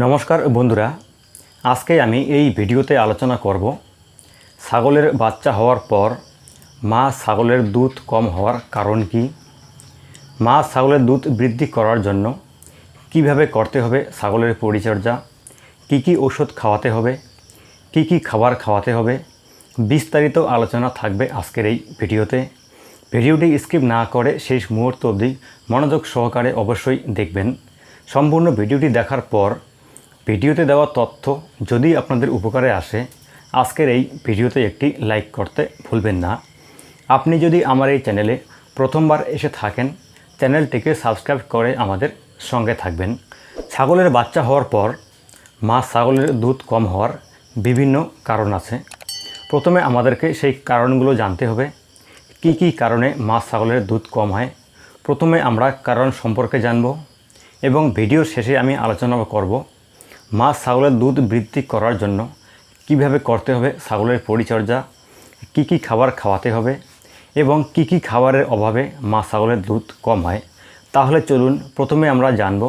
নমস্কার বন্ধুরা, আজকে আমি এই ভিডিওতে আলোচনা করব ছাগলের বাচ্চা হওয়ার পর মা ছাগলের দুধ কম হওয়ার কারণ কি, মা ছাগলের দুধ বৃদ্ধি করার জন্য কীভাবে করতে হবে ছাগলের পরিচর্যা, কি কি ওষুধ খাওয়াতে হবে, কি কি খাবার খাওয়াতে হবে, বিস্তারিত আলোচনা থাকবে আজকের এই ভিডিওতে। ভিডিওটি স্কিপ না করে শেষ মুহূর্ত অবধি মনোযোগ সহকারে অবশ্যই দেখবেন। সম্পূর্ণ ভিডিওটি দেখার পর ভিডিওতে দেওয়া তথ্য যদি আপনাদের উপকারে আসে, আজকের এই ভিডিওতে একটি লাইক করতে ভুলবেন না। আপনি যদি আমার এই চ্যানেলে প্রথমবার এসে থাকেন, চ্যানেলটিকে সাবস্ক্রাইব করে আমাদের সঙ্গে থাকবেন। ছাগলের বাচ্চা হওয়ার পর, মা ছাগলের দুধ কম হওয়ার বিভিন্ন কারণ আছে। প্রথমে আমাদেরকে সেই কারণগুলো জানতে হবে, কি কি কারণে মা ছাগলের দুধ কম হয়। প্রথমে আমরা কারণ সম্পর্কে জানব এবং ভিডিও শেষে আমি আলোচনা করব। মা ছাগলের দুধ বৃদ্ধি করার জন্য কীভাবে করতে হবে, ছাগলের পরিচর্যা, কি কি খাবার খাওয়াতে হবে এবং কি কি খাবারের অভাবে মা ছাগলের দুধ কম হয়, তাহলে চলুন প্রথমে আমরা জানব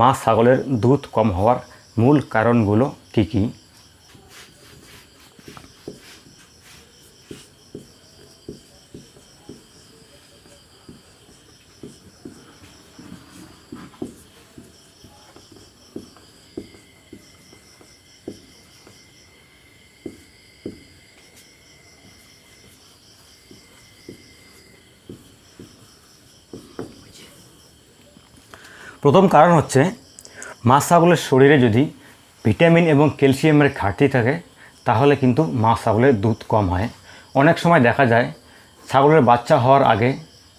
মা ছাগলের দুধ কম হওয়ার মূল কারণগুলো কি কী। প্রথম কারণ হচ্ছে মাছ ছাগলের শরীরে যদি ভিটামিন এবং ক্যালসিয়ামের ঘাটতি থাকে, তাহলে কিন্তু মাছ ছাগলের দুধ কম হয়। অনেক সময় দেখা যায়, ছাগলের বাচ্চা হওয়ার আগে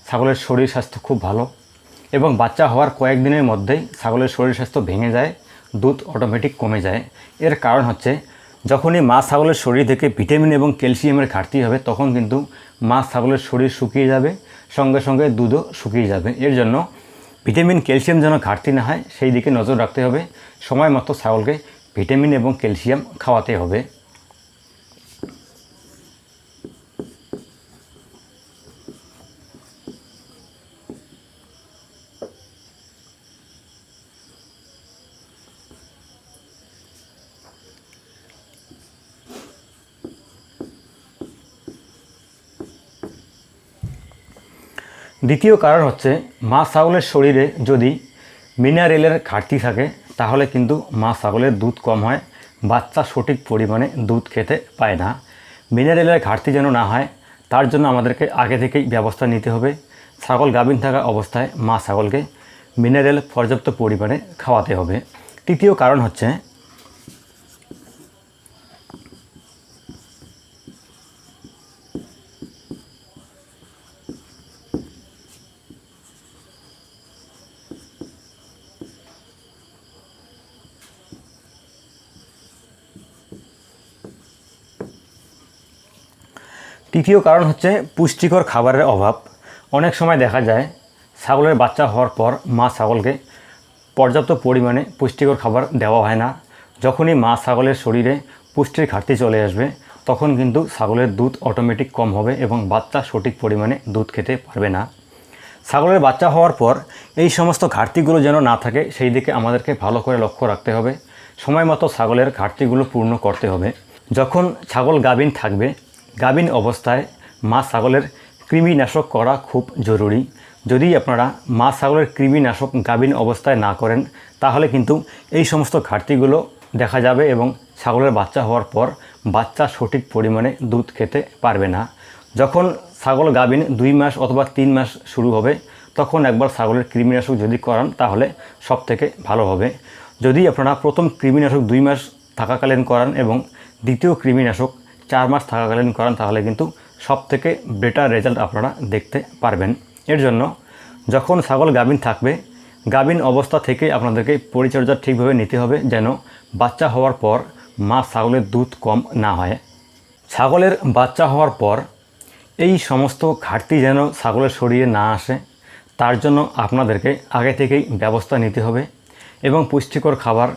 ছাগলের শরীর স্বাস্থ্য খুব ভালো এবং বাচ্চা হওয়ার কয়েকদিনের মধ্যেই ছাগলের শরীর স্বাস্থ্য ভেঙে যায়, দুধ অটোমেটিক কমে যায়। এর কারণ হচ্ছে, যখনই মা ছাগলের শরীর থেকে ভিটামিন এবং ক্যালসিয়ামের ঘাটতি হবে, তখন কিন্তু মা ছাগলের শরীর শুকিয়ে যাবে, সঙ্গে সঙ্গে দুধও শুকিয়ে যাবে। এর জন্য ভিটামিন, ক্যালসিয়াম যেন ঘাটতি না হয়, সেই দিকে নজর রাখতে হবে। সময় মতো ছাগলকে ভিটামিন এবং ক্যালসিয়াম খাওয়াতে হবে। দ্বিতীয় কারণ হচ্ছে, মা ছাগলের শরীরে যদি মিনারেলের ঘাটতি থাকে, তাহলে কিন্তু মা ছাগলের দুধ কম হয়, বাচ্চা সঠিক পরিমাণে দুধ খেতে পায় না। মিনারেলের ঘাটতি যেন না হয়, তার জন্য আমাদেরকে আগে থেকেই ব্যবস্থা নিতে হবে। ছাগল গাভিন থাকা অবস্থায় মা ছাগলকে মিনারেল পর্যাপ্ত পরিমাণে খাওয়াতে হবে। তৃতীয় কারণ হচ্ছে তৃতীয় কারণ হচ্ছে পুষ্টিকর খাবারের অভাব। অনেক সময় দেখা যায়, ছাগলের বাচ্চা হওয়ার পর মা ছাগলকে পর্যাপ্ত পরিমাণে পুষ্টিকর খাবার দেওয়া হয় না। যখনই মা ছাগলের শরীরে পুষ্টির ঘাটতি চলে আসবে, তখন কিন্তু ছাগলের দুধ অটোমেটিক কম হবে এবং বাচ্চা সঠিক পরিমাণে দুধ খেতে পারবে না। ছাগলের বাচ্চা হওয়ার পর এই সমস্ত ঘাটতিগুলো যেন না থাকে, সেই দিকে আমাদেরকে ভালো করে লক্ষ্য রাখতে হবে। সময় মতো ছাগলের ঘাটতিগুলো পূর্ণ করতে হবে। যখন ছাগল গাভিন থাকবে গাভিন অবস্থায় মা ছাগলের কৃমিনাশক করা খুব জরুরি। যদি আপনারা মা ছাগলের কৃমিনাশক গাভিন অবস্থায় না করেন, তাহলে কিন্তু এই সমস্ত ঘাটতিগুলো দেখা যাবে এবং ছাগলের বাচ্চা হওয়ার পর বাচ্চা সঠিক পরিমাণে দুধ খেতে পারবে না। যখন ছাগল গাভিন দুই মাস অথবা তিন মাস শুরু হবে, তখন একবার ছাগলের কৃমিনাশক যদি করান, তাহলে সব থেকে ভালো হবে। যদি আপনারা প্রথম কৃমিনাশক দুই মাস থাকাকালীন করান এবং দ্বিতীয় কৃমিনাশক চার মাস থাকাকালীন করান, তাহলে কিন্তু সব থেকে বেটার রেজাল্ট আপনারা দেখতে পারবেন। এর জন্য যখন ছাগল গাভিন থাকবে, গাভিন অবস্থা থেকে আপনাদেরকে পরিচর্যা ঠিকভাবে নিতে হবে যেন বাচ্চা হওয়ার পর মা ছাগলের দুধ কম না হয়। ছাগলের বাচ্চা হওয়ার পর এই সমস্ত ঘাটতি যেন ছাগলের শরীরে না আসে, তার জন্য আপনাদেরকে আগে থেকেই ব্যবস্থা নিতে হবে এবং পুষ্টিকর খাবার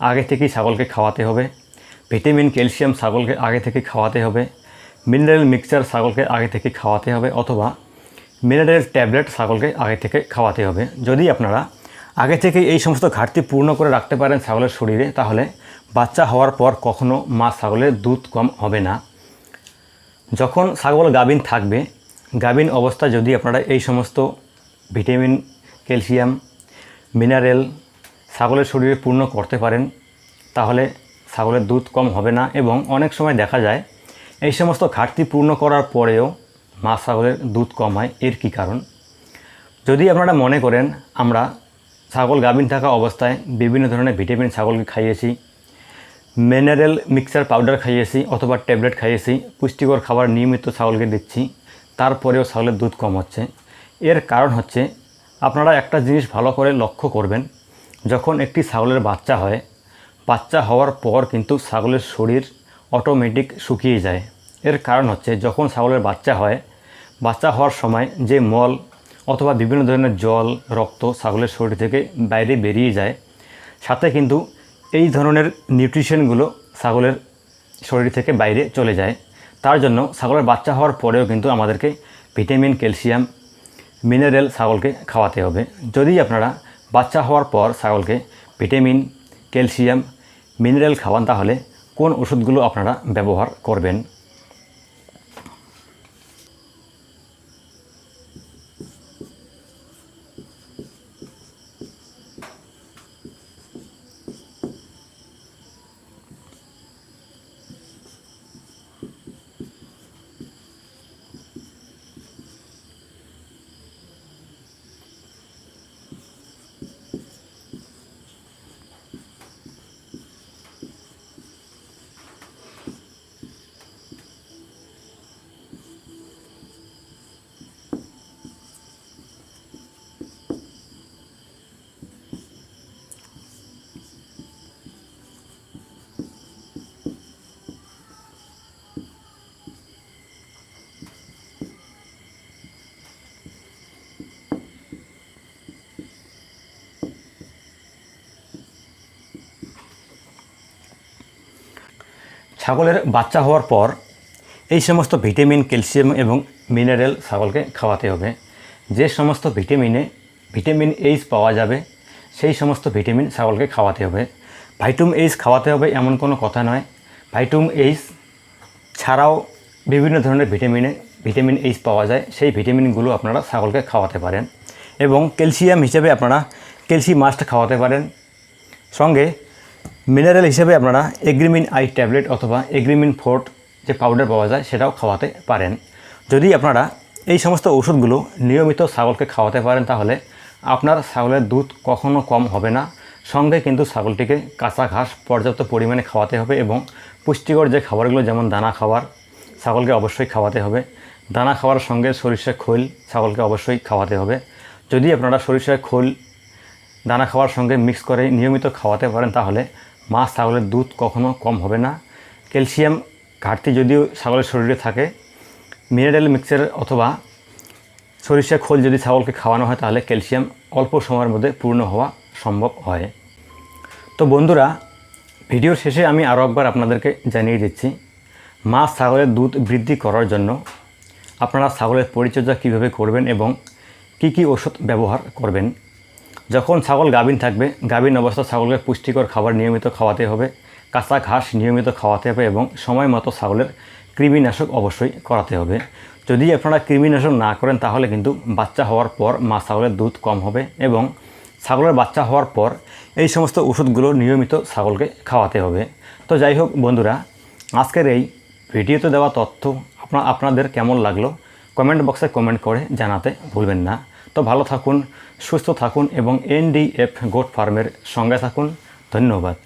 আগে থেকেই ছাগলকে খাওয়াতে হবে। ভিটামিন, ক্যালসিয়াম ছাগলকে আগে থেকে খাওয়াতে হবে, মিনারেল মিক্সচার ছাগলকে আগে থেকে খাওয়াতে হবে অথবা মিনারেল ট্যাবলেট ছাগলকে আগে থেকে খাওয়াতে হবে। যদি আপনারা আগে থেকে এই সমস্ত ঘাটতি পূর্ণ করে রাখতে পারেন ছাগলের শরীরে, তাহলে বাচ্চা হওয়ার পর কখনো মা ছাগলের দুধ কম হবে না। যখন ছাগল গাভিন থাকবে, গাভিন অবস্থা যদি আপনারা এই সমস্ত ভিটামিন, ক্যালসিয়াম, মিনারেল ছাগলের শরীরে পূর্ণ করতে পারেন, তাহলে ছাগলের দুধ কম হবে না এবং অনেক সময় দেখা যায় এই সমস্ত ঘাটতি পূর্ণ করার পরেও মা ছাগলের দুধ কম হয়। এর কী কারণ? যদি আপনারা মনে করেন আমরা ছাগল গাভিন থাকা অবস্থায় বিভিন্ন ধরনের ভিটামিন ছাগলকে খাইয়েছি মিনারেল মিক্সার পাউডার খাইয়েছি অথবা ট্যাবলেট খাইয়েছি, পুষ্টিকর খাবার নিয়মিত ছাগলকে দিচ্ছি, তারপরেও ছাগলের দুধ কম হচ্ছে। এর কারণ হচ্ছে আপনারা একটা জিনিস ভালো করে লক্ষ্য করবেন, যখন একটি ছাগলের বাচ্চা হয় বাচ্চা হওয়ার পর কিন্তু ছাগলের শরীর অটোমেটিক শুকিয়ে যায়। এর কারণ হচ্ছে যখন ছাগলের বাচ্চা হয়, বাচ্চা হওয়ার সময় যে মল অথবা বিভিন্ন ধরনের জল, রক্ত ছাগলের শরীর থেকে বাইরে বেরিয়ে যায়, সাথে কিন্তু এই ধরনের নিউট্রিশনগুলো ছাগলের শরীর থেকে বাইরে চলে যায়। তার জন্য ছাগলের বাচ্চা হওয়ার পরেও কিন্তু আমাদেরকে ভিটামিন ক্যালসিয়াম মিনারেল ছাগলকে খাওয়াতে হবে। যদি আপনারা বাচ্চা হওয়ার পর ছাগলকে ভিটামিন ক্যালসিয়াম মিনারেল খাওয়ান তাহলে কোন ওষুধগুলো আপনারা ব্যবহার করবেন? ছাগলের বাচ্চা হওয়ার পর এই সমস্ত ভিটামিন, ক্যালসিয়াম এবং মিনারেল ছাগলকে খাওয়াতে হবে। যে সমস্ত ভিটামিনে ভিটামিন এইচ পাওয়া যাবে, সেই সমস্ত ভিটামিন ছাগলকে খাওয়াতে হবে। ভাইটুম এইচ খাওয়াতে হবে এমন কোনো কথা নয়। ভাইটুম এইচ ছাড়াও বিভিন্ন ধরনের ভিটামিনে, ভিটামিন এইচ পাওয়া যায়। সেই ভিটামিনগুলো আপনারা ছাগলকে খাওয়াতে পারেন এবং ক্যালসিয়াম হিসেবে আপনারা ক্যালসি মাস্ট খাওয়াতে পারেন। সঙ্গে মিনারেল হিসেবে আপনারা এগ্রিমিন আই ট্যাবলেট অথবা এগ্রিমিন ফোর্ট যে পাউডার পাওয়া যায়, সেটাও খাওয়াতে পারেন। যদি আপনারা এই সমস্ত ওষুধগুলো নিয়মিত ছাগলকে খাওয়াতে পারেন, তাহলে আপনার ছাগলের দুধ কখনো কম হবে না। সঙ্গে কিন্তু ছাগলটিকে কাঁচা ঘাস পর্যাপ্ত পরিমাণে খাওয়াতে হবে এবং পুষ্টিকর যে খাবারগুলো, যেমন দানা খাবার, ছাগলকে অবশ্যই খাওয়াতে হবে। দানা খাওয়ার সঙ্গে সরিষার খোল ছাগলকে অবশ্যই খাওয়াতে হবে। যদি আপনারা সরিষার খোল দানা খাওয়ার সঙ্গে মিক্স করে নিয়মিত খাওয়াতে পারেন, তাহলে মাছ, ছাগলের দুধ কখনো কম হবে না। ক্যালসিয়াম ঘাটতি যদিও ছাগলের শরীরে থাকে, মিনারেল মিক্সচার অথবা সরিষা খোল যদি ছাগলকে খাওয়ানো হয়, তাহলে ক্যালসিয়াম অল্প সময়ের মধ্যে পূর্ণ হওয়া সম্ভব হয়। তো বন্ধুরা, ভিডিওর শেষে আমি আরও একবার আপনাদেরকে জানিয়ে দিচ্ছি, মাছ, ছাগলের দুধ বৃদ্ধি করার জন্য আপনারা ছাগলের পরিচর্যা কীভাবে করবেন এবং কি কি ওষুধ ব্যবহার করবেন। যখন ছাগল গাভিন থাকবে, গাভিন অবস্থা ছাগলকে পুষ্টিকর খাবার নিয়মিত খাওয়াতে হবে, কাঁচা ঘাস নিয়মিত খাওয়াতে হবে এবং সময় মতো ছাগলের কৃমিনাশক অবশ্যই করাতে হবে। যদি আপনারা কৃমিনাশক না করেন, তাহলে কিন্তু বাচ্চা হওয়ার পর মা ছাগলের দুধ কম হবে এবং ছাগলের বাচ্চা হওয়ার পর এই সমস্ত ওষুধগুলো নিয়মিত ছাগলকে খাওয়াতে হবে। তো যাই হোক বন্ধুরা, আজকের এই ভিডিওতে দেওয়া তথ্য আপনার আপনাদের কেমন লাগল? কমেন্ট বক্সে কমেন্ট করে জানাতে ভুলবেন না। তো ভালো থাকুন সুস্থ থাকুন এবং এনডিএফ গোট ফার্মের সঙ্গে থাকুন। ধন্যবাদ।